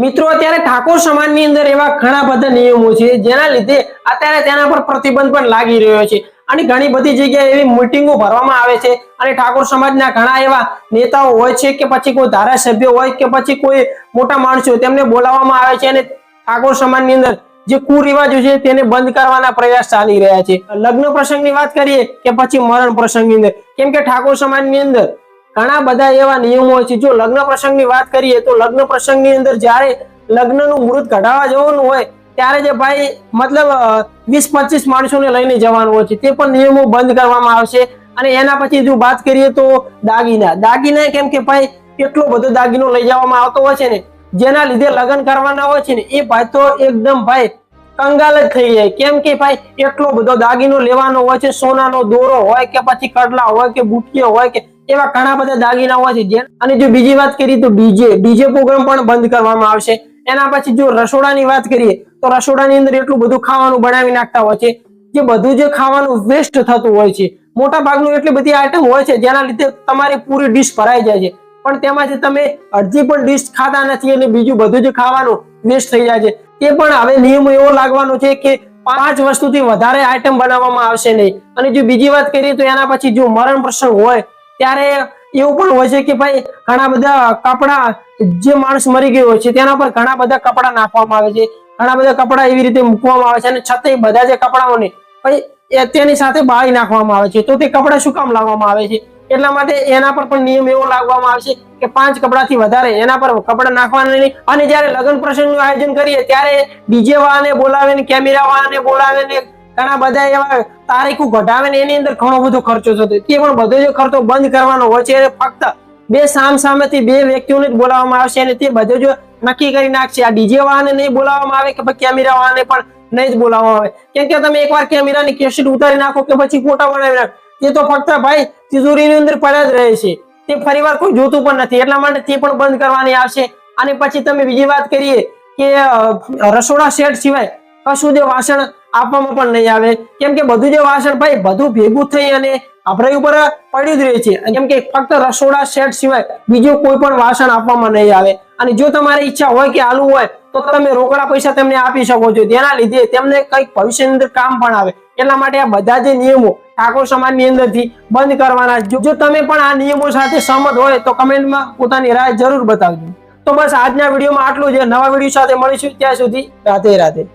મિત્રો, અત્યારે ઠાકોર સમાજની અંદર એવા ઘણા બધા નિયમો છે, જેના લીધે અત્યારે તેના પર પ્રતિબંધ પણ લાગી રહ્યો છે. અને ઘણી બધી જગ્યાએ એવી મિટિંગો ભરવામાં આવે છે અને ઠાકોર સમાજના ઘણા એવા નેતાઓ હોય છે કે પછી કોઈ ધારાસભ્ય હોય કે પછી કોઈ મોટા માણસો, તેમને બોલાવવામાં આવે છે અને ઠાકોર સમાજની અંદર જે કુરિવાજો છે તેને બંધ કરવાના પ્રયાસ ચાલી રહ્યા છે. લગ્ન પ્રસંગની વાત કરીએ કે પછી મરણ પ્રસંગની અંદર. કેમ કે ઠાકોર સમાજની અંદર ઘણા બધા એવા નિયમો હોય છે. જો લગ્ન પ્રસંગની વાત કરીએ તો લગ્ન પ્રસંગની અંદર જ્યારે લગ્નનું મૃત ઘટાડવા જવાનું હોય, ત્યારે જે ભાઈ મતલબ વીસ પચીસ માણસોને લઈને જવાનું હોય છે. તે પણ નિયમો બંધ કરવામાં આવશે. અને એના પછી જો વાત કરીએ તો દાગીના. દાગીના કેમ કે ભાઈ કેટલો બધો દાગીનો લઈ જવામાં આવતો હોય છે ને, જેના લીધે લગ્ન કરવાના હોય છે ને, એ ભાઈ તો એકદમ ભાઈ કંગાલ જ થઈ જાય. કેમ કે ભાઈ એટલો બધો દાગીનો લેવાનો હોય છે. સોનાનો દોરો હોય કે પછી કડલા હોય કે બુટિયો હોય કે એવા ઘણા બધા દાગીના હોવાથી ધ્યાન અને જો બીજી વાત કરીએ તો ડીજે ડીજે પ્રોગ્રામ પણ બંધ કરવામાં આવશે. એના પછી જો રસોડાની વાત કરીએ, તો રસોડાની અંદર એટલું બધું ખાવાનું બનાવી નાખતા હોય છે, જે બધું જે ખાવાનું વેસ્ટ થતું હોય છે. મોટા ભાગનું એટલી બધી આઈટમ હોય છે, જેના લીધે તમારી પૂરી ડીશ ભરાઈ જાય છે. પણ તેમાંથી તમે અડધી પણ ડીશ ખાતા નથી અને બીજું બધું જ ખાવાનું વેસ્ટ થઈ જાય છે. તે પણ હવે નિયમ એવો લાગવાનો છે કે પાંચ વસ્તુથી વધારે આઈટમ બનાવવામાં આવશે નહીં. અને જો બીજી વાત કરીએ તો એના પછી જો મરણ પ્રસંગ હોય ત્યારે એવું પણ હોય છે કે ભાઈ ઘણા બધા કપડા જે માણસ મરી ગયો હોય છે, તેના પર ઘણા બધા કપડા નાખવામાં આવે છે, ઘણા બધા કપડા એવી રીતે મૂકવામાં આવે છે અને છતાંય બધા જે કપડાઓને ભાઈ તેની સાથે બાળી નાખવામાં આવે છે. તો તે કપડા શું કામ લાવવામાં આવે છે? એટલા માટે એના પર પણ નિયમ એવો લાગવામાં આવશે કે પાંચ કપડાથી વધારે એના પર કપડા નાખવાના નહીં. અને જ્યારે લગ્ન પ્રસંગનું આયોજન કરીએ ત્યારે ડીજે વાળાને બોલાવે ને કેમેરા વાળાને બોલાવે ને ઘણા બધા એવા તારીખો ઘટાવે ને એની અંદર ઘણો બધો ખર્ચો થતો તે પણ બધો જે ખર્ચો બંધ કરવાનો હોય છે. ફક્ત બે સામ સામેથી બે વ્યક્તિઓને જ બોલાવવામાં આવશે અને તે બધો જો નક્કી કરી નાખશે. આ ડીજે વાળાને નહીં બોલાવવામાં આવે કે પછી કેમેરા વાળાને પણ નહીં જ બોલાવવામાં આવે. કેમ કે તમે એકવાર કેમેરાની કેસેટ ઉતારી નાખો કે પછી ફોટા બનાવી નાખો. એ તો ફક્ત ભાઈ તિજોરીની અંદર પડ્યા જ રહે છે. તે ફરીવાર કોઈ જોતું પણ નથી. એટલા માટે તે પણ બંધ કરવાની આવશે. અને પછી તમે બીજી વાત કરીએ કે રસોડા સેટ સિવાય કશું જે વાસણ આપવામાં પણ નહીં આવે. કેમ કે બધું જે વાસણ ભાઈ, બધું ભેગું થઈ અને આપણા ઉપર પડ્યું જ રહે છે. કેમ કે ફક્ત રસોડા સેટ સિવાય બીજું કોઈ પણ વાસણ આપવામાં નહીં આવે. અને જો તમારી ઈચ્છા હોય કે આલુ હોય, તો તમે રોકડા પૈસા તેમને આપી શકો છો. તેના લીધે તેમને કંઈક ભવિષ્યની અંદર કામ પણ આવે. એટલા માટે આ બધા જે નિયમો ઠાકોર સમાજની અંદરથી બંધ કરવાના જો તમે પણ આ નિયમો સાથે સહમત હોય, તો કમેન્ટમાં પોતાની રાય જરૂર બતાવજો. તો બસ આજના વિડીયોમાં આટલું જ. નવા વીડિયો સાથે મળીશું. ત્યાં સુધી રાધે રાધે.